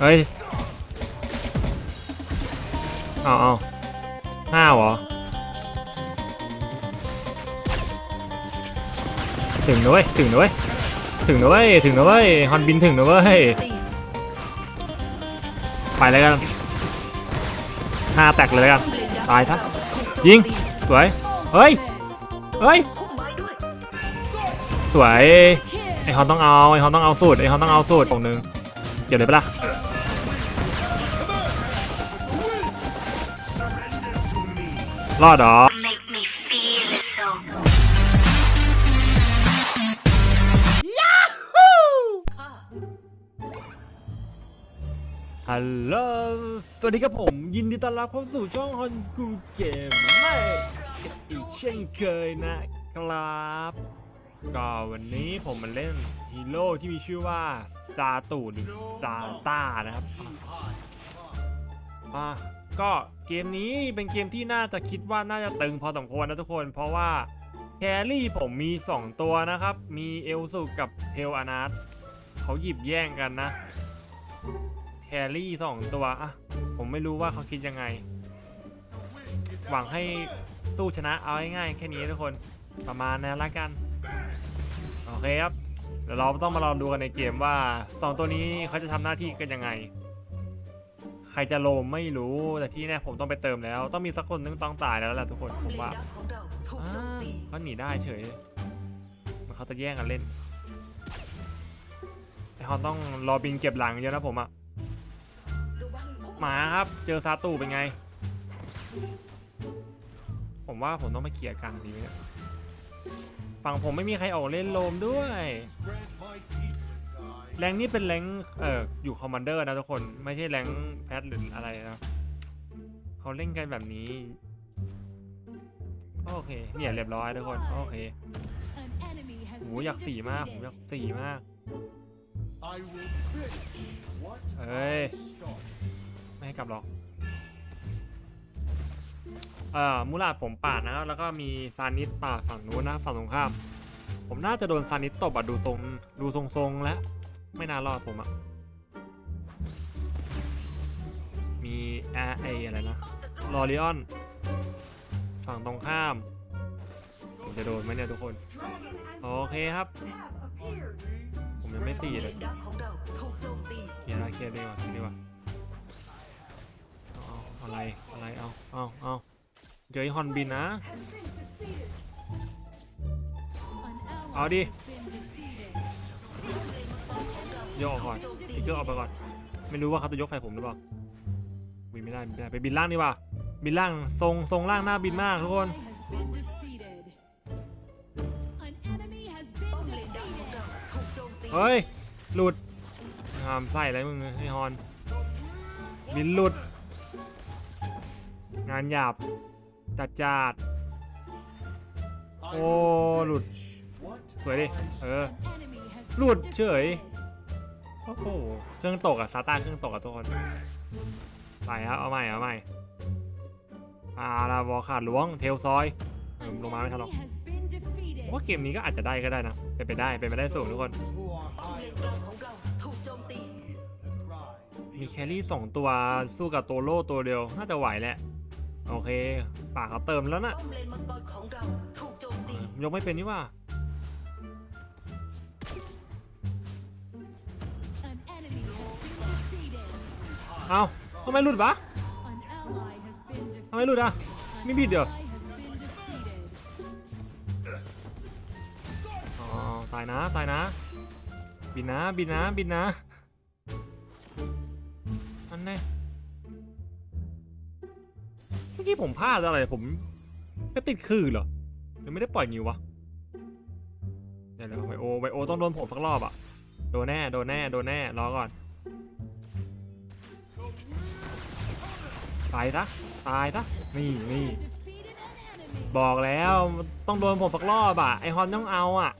เฮ้ย เอาเอาห้าวเหรอ ถึงนะเว้ย ถึงนะเว้ย ถึงนะเว้ย ถึงนะเว้ย ฮอนบินถึงนะเว้ย ไปเลยกันห้าแตกเลยกัน ตายซะถูกยิง สวย เฮ้ย เฮ้ยพุ่มไม้ด้วยสวย ไอฮอนต้องเอา ไอฮอนต้องเอาสูตร ไอฮอนต้องเอาสูตรตรงนึง เกี่ยวเลยปะล่ะรอดเหรอ make me feel so ฮัลโหล สวัสดีครับผม ยินดีต้อนรับเข้าสู่ช่องฮอนกูเกมไม่อีกเช่นเคยนะครับ ก็วันนี้ผมมาเล่น ฮีโร่ที่มีชื่อว่าซาตูหรือซาต้านะครับอะก็เกมนี้เป็นเกมที่น่าจะคิดว่าน่าจะตึงพอสมควรนะทุกคน เพราะว่าแครี่ผมมี 2 ตัวนะครับ มีเอลสุกับเทลอนาสเขาหยิบแย่งกันนะ แครี่สองตัวอะผมไม่รู้ว่าเขาคิดยังไง หวังให้สู้ชนะเอาง่ายๆแค่นี้ทุกคนประมาณนั้นละกัน โอเคครับ ดี๋ยวเราต้องมาลองดูกันในเกมว่า 2 ตัวนี้เขาจะทำหน้าที่กันยังไง ใครจะโลมไม่รู้แต่ที่แน่ผมต้องไปเติมแล้ว ต้องมีสักคนนึงต้องตายแล้วแหละทุกคนผมว่าเขาหนีได้เฉยมันเขาจะแย่งกันเล่นไอฮอนต้องรอบินเก็บหลังเยอะนะผมอะระหมาครับเจอซาตูเป็นไง ผมว่าผมต้องไปเขี่ยกลางดีไหมเนี่ย ฝั่งผมไม่มีใครออกเล่นโลมด้วย แรงนี้เป็นแรงเอ่ออยู่คอมมานเดอร์นะทุกคน ไม่ใช่แรงแพทหรืออะไรนะเขาเล่นกันแบบนี้ โอเค เนี่ยเรียบร้อยทุกคน โอเคโหอยากสีมาก ผมอยากสีมากเอ้ย ไม่ให้กลับหรอก เอ่อมูลาดผมปาดนะแล้วก็มีซานิสปาดฝั่งนู้นนะฝั่งตรงข้าม ผมน่าจะโดนซานิสตบอะดูทรงดูทรงๆแล้ว ไม่น่ารอดผมอะมีแอไออะไรนะลอริออนฝั่งตรงข้าม ผมจะโดนไหมเนี่ยทุกคน โอเคครับ ผมยังไม่ตีเลยเคลียร์ละเคลียร์ดีกว่าเคลียร์ดีกว่าอาเอาอะไรอะไรเอาเอาเอา เจอไอ้ฮอนบินนะ เอาดิยกออกก่อนทิกเกอร์ออกไปก่อน ไม่รู้ว่าเขาจะยกไฟผมหรือเปล่าบินไม่ได้บินไม่ได้ไปบินล่างดีกว่า บินล่างทรงทรงล่างหน้าบินมากทุกคนเฮ้ย หลุดหามใส่อะไรมึงไอ้ฮอน บินหลุด งานหยาบ จัดจาดโอ้หลุด สวยดิ เออ หลุดเฉย โอ้โห เครื่องตกอะซาต้าเครื่องตกอะทุกคน ไปครับ เอาใหม่ เอาใหม่อาลาวอขาดล้วง เทลซอยเออลงมาไม่ทันหรอกว่าเกมนี้ก็อาจจะได้ก็ได้นะ เป็นไปได้ เป็นไปได้สูงทุกคนป้อมเลนกลางของเราถูกโจมตีมีแครี่สองตัวสู้กับโตโร่ตัวเดียว น่าจะไหวแหละ โอเค ปากเขาเติมแล้วนะป้อมเลนมังกรของเราถูกโจมตียกไม่เป็นนี่ว่าเอ้าทำไมหลุดวะทำไมหลุดอะ ไม่บิดเดี๋ยวอ๋อ ตายนะ ตายนะ บินนะ บินนะ บินนะ มื่อกี้ผมพลาดอะไรผมก็ติดคือเหรอหรือไม่ได้ปล่อยนิววะเดี๋ยวเดี๋ยวไบโอไบโอต้องโดนผมสักรอบอะโดนแน่โดนแน่โดนแน่รอก่อนตายซะตายซะนี่นี่บอกแล้วต้องโดนผมสักรอบอะไอฮอนต้องเอาอะ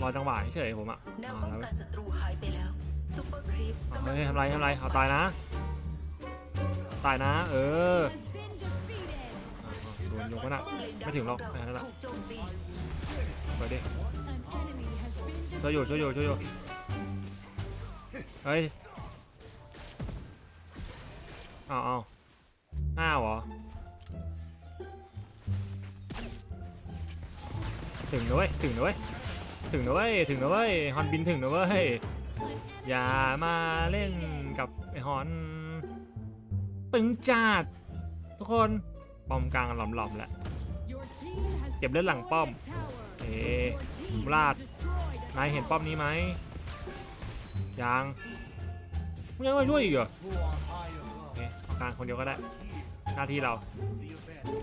รอจังหวะเฉยๆผมอะแนวมาป้องแล้วกันศัตรูหายไปแล้วซุปเปอร์ครีปเอากำลังเฮ้ยทำไรทำไรเอาตายนะ ตายนะ เออโดนยกนะไม่ถึงหรอกขแค่นั้นแหละไปดิช่วยอยู่ช่วยอยู่ช่วยอยู่เฮ้ยเอาเอาห้าวเหรอ ถึงนะเว้ยถึงนะเว้ยถึงนะเว้ยถึงนะเว้ยฮอนบินถึงนะเว้ยอย่ามาเล่นกับไอฮอน ตึงจัดทุกคนป้อมกลางหลอมๆแหละเก็บเลือดหลังป้อมเอ๊ะเอลาดนายเห็นป้อมนี้ไหมยังไม่ยังมาช่วยอีกเหรอโอเคเอากลางคนเดียวก็ได้ หน้าที่เรา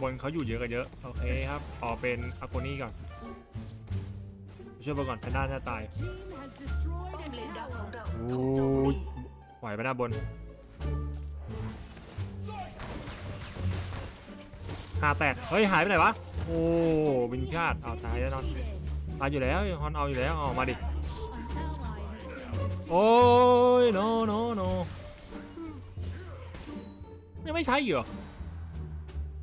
บนเขาอยู่เยอะกันเยอะ โอเคครับออกเป็นอาโกนี่ก่อนช่วยบนก่อนแพนด้าจะตายป้อมเลนดาวของเราโอ้ถูกโจมยตีไหวไปหน้าบน หาแตก เฮ้ย หายไปไหนวะ โอ้บินพลาดเอาตายแน่นอนตายอยู่แล้วฮอนเอาอยู่แล้วเอามาดิ โอ้ย no no no ยังไม่ใช้อยู่เหรอ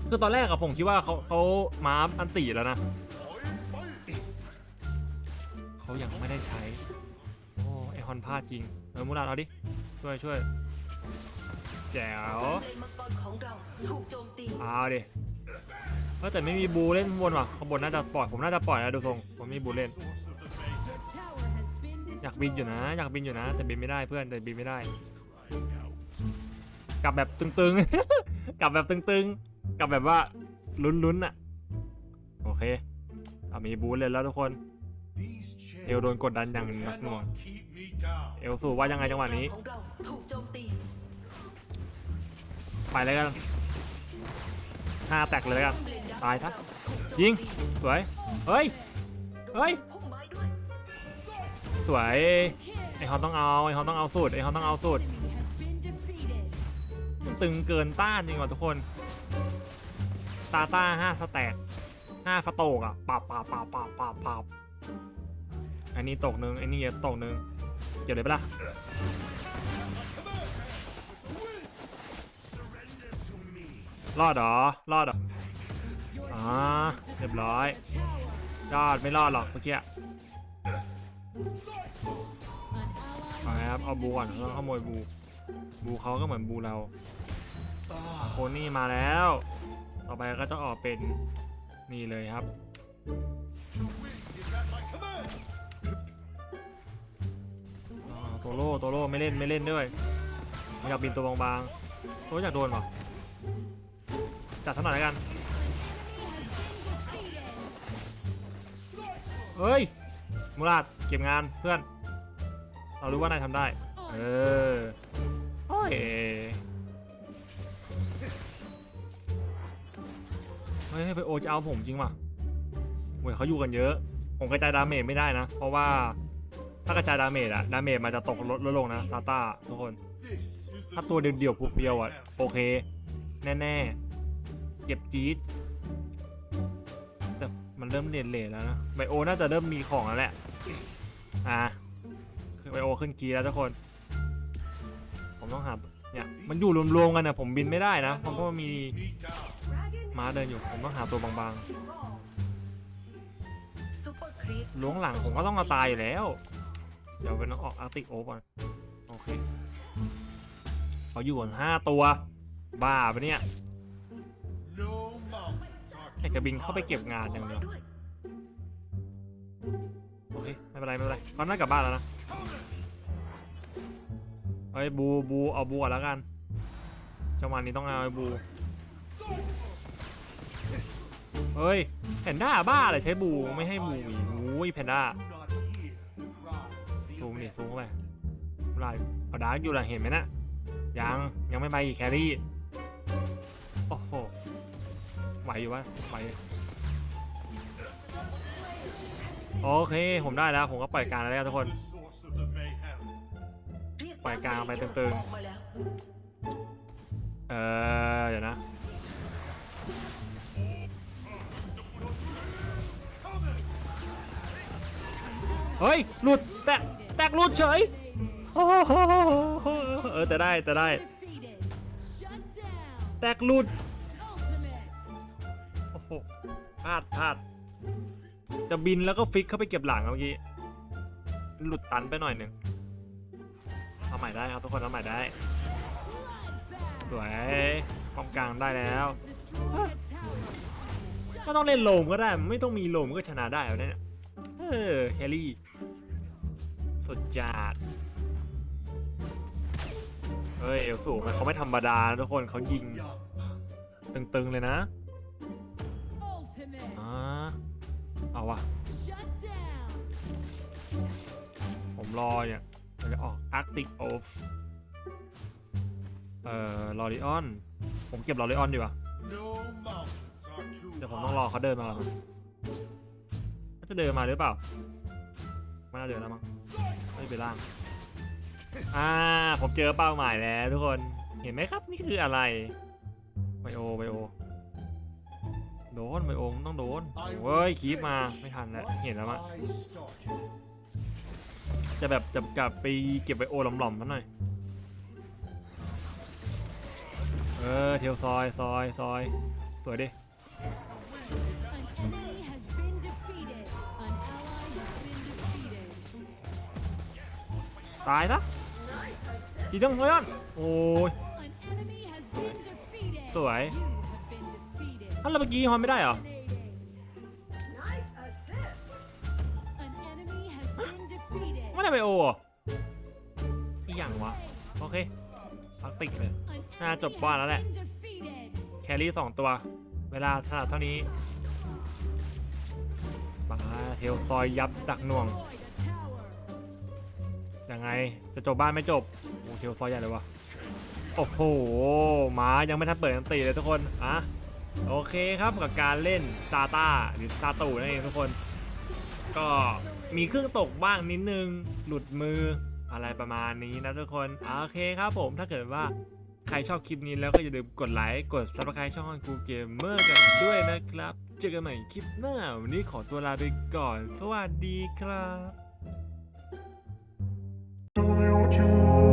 คือตอนแรกอะผมคิดว่าเขาเขามาอันตีแล้วนะเขายังไม่ได้ใช้ โอ้ไอฮอนพลาดจริง เออมูรานเอาดิ ช่วยช่วยแจ๋วเลนมังกรของเราถูกโจมตีเอาดิ เออแต่ไม่มีบูเล่นข้างบนว่ะข้างบนน่าจะปล่อยผมน่าจะปล่อยนะดูทรงผมมีบูเล่น อยากบินอยู่นะ อยากบินอยู่นะ แต่บินไม่ได้เพื่อนแต่บินไม่ได้ กลับแบบตึงๆ กลับแบบตึงๆ กลับแบบว่าลุ้นๆน่ะโอเคเอามีบูเลยแล้วทุกคนเอวโดนกดดันอย่างหนักหน่วงเอลสูว่ายังไงจังหวะนี้ ไปเลยกันห้าแตกเลยกัน ตายซะถูกยิงสวยเฮ้ยเฮ้ยสวยไอฮอนต้องเอาไอฮอนต้องเอาสูตรไอฮอนต้องเอาสูตรมันตึงเกินต้านจริงว่ะทุกคนตาต้าห้าสแต็กห้าสโตกอะปับปับปับปับปับปับอันนี้ตกหนึ่งอันนี้ตกหนึ่งเกี่ยวเลยปะล่ะรอดเหรอรอดเหรอ อ่าเรียบร้อยรอดไม่รอดหรอกเมื่อกี้เอาครับเอาบูก่อนต้องขโมยบู บูเขาก็เหมือนบูเราโคนี่มาแล้ว ต่อไปก็จะออกเป็นนี่เลยครับโตโร่โตโร่ไม่เล่นไม่เล่นด้วยอยากบินตัวบางๆโตอยากโดนหรอจัดเท่าไหร่แล้วกัน เฮ้ยมูราดเก็บงานเพื่อน เรารู้ว่านายทำได้ เออโอ้ยเฮ้ยไปโอจะเอาผมจริงป่ะเว้ยเขาอยู่กันเยอะ ผมกระจายดาเมจไม่ได้นะ เพราะว่าถ้ากระจายดาเมจอะดาเมจมันจะตกลดลดลงนะซาต้าทุกคน ถ้าตัวเดียวๆเพียวๆอะโอเค แน่ๆ เจ็บจี๊ด มันเริ่มเลนเลนแล้วนะไบโอน่าจะเริ่มมีของแล้วแหละ อะคือไบโอขึ้นกีแล้วทุกคน ผมต้องหาเนี่ยมันอยู่รวมๆกันนะผมบินไม่ได้นะ เพราะว่ามีม้าเดินอยู่ ผมต้องหาตัวบางๆล้วงหลังผมก็ต้องมาตายอยู่แล้ว เดี๋ยวเป็นต้องออกอาร์ติโอก่อน โอเคเขาอยู่กันห้าตัว บ้าปะเนี่ย ไอ้กระบินเข้าไปเก็บงานอย่างเดียวโอเคไม่เป็นไรไม่เป็นไรเขาน่ากลับบ้านแล้วนะเฮ้ยบูบูเอาบูก่อนแล้วกันจังหวะนี้ต้องเอาไอ้บูเฮ้ยแพนด้าบ้าเลยใช้บูไม่ให้บูอีกโอ้ยแพนด้าซูมดิซูมเข้าไปไรเอาดาร์กอยู่หลังเห็นไหมนะยังยังไม่ไปอีกแครี่โอ้โห ไหวอยู่วะไหวโอเค ผมได้แล้ว ผมก็ปล่อยกลารแล้วทุกคน ปล่อยกลางไปตึงๆออกมาแล้วเออเดี๋ยวนะ เฮ้ย หลุด แตก แตกหลุดเฉย เออแต่ได้แต่ได้ แตกหลุด ลาดพลาด จะบินแล้วก็ฟิกเข้าไปเก็บหลังเมื่อกี้ หลุดตันไปหน่อยหนึ่งเอาใหม่ได้ครับทุกคนเอาใหม่ได้ สวยป้อมกลางได้แล้วไม่ต้องเล่นโลมก็ได้ ไม่ต้องมีโลมก็ชนะได้แล้วเนี่ยเออแคลรี่สุดจัดเฮ้ยเอลสูมันเขาไม่ธรรมดาทุกคนเขายิง ตึงๆเลยนะ อ่าเอาวะ Shut down. ผมรอเนี่ยมันจะออก Arctic Oath เอ่อลอริออน ผมเก็บลอริออนดีกว่า No mountains are too เดี๋ยวผมต้องรอเขาเดินมาก่อนเขาจะเดินมาหรือเปล่าไม่น่าเดินแล้วมั้งไม่ไปล่างอ่าผมเจอเป้าหมายแล้วทุกคนเห็นไหมครับนี่คืออะไรไบโอไบโอโด นไบโอมต้องโดนเว้ยคีบมาไม่ทันแล้วเห็นแล้วมั้งจะแบบจะกลับไปเก็บไบโอหล่อมๆมันหน่อยเออเทียวซอยซอยซอยสวยดิตายนะสีต้องเลยอนโอ้ยสวย You have been defeated. อันแล้วเมื่อกี้ฮอนไม่ได้เหรอ Dominating. An enemy has been defeated. ไม่ได้ไปโอเหรออีหยังวะ โอเคพักติกเลย An น่าจบ enemy บ้านแล้วแหละ has been defeated. แครี่สองตัว เวลาถนัดเท่านี้มาเทลซอยยับดักหน่วง Destroyed a tower. ยังไง จะจบบ้านไม่จบ โอ้เทลซอยใหญ่เลยวะ โอ้โหหมายังไม่ทันเปิดอันตีเลยทุกคน อะ โอเคครับกับการเล่นซาตาหรือซาตูนั่นเองทุกคน ก็มีเครื่องตกบ้างนิดนึง หลุดมืออะไรประมาณนี้นะทุกคนโอเคครับผมถ้าเกิดว่าใครชอบคลิปนี้แล้วก็อย่าลืมกดไลค์กด subscribe ช่องคูเกมเมอร์กันด้วยนะครับ เจอกันใหม่คลิปหน้า วันนี้ขอตัวลาไปก่อน สวัสดีครับ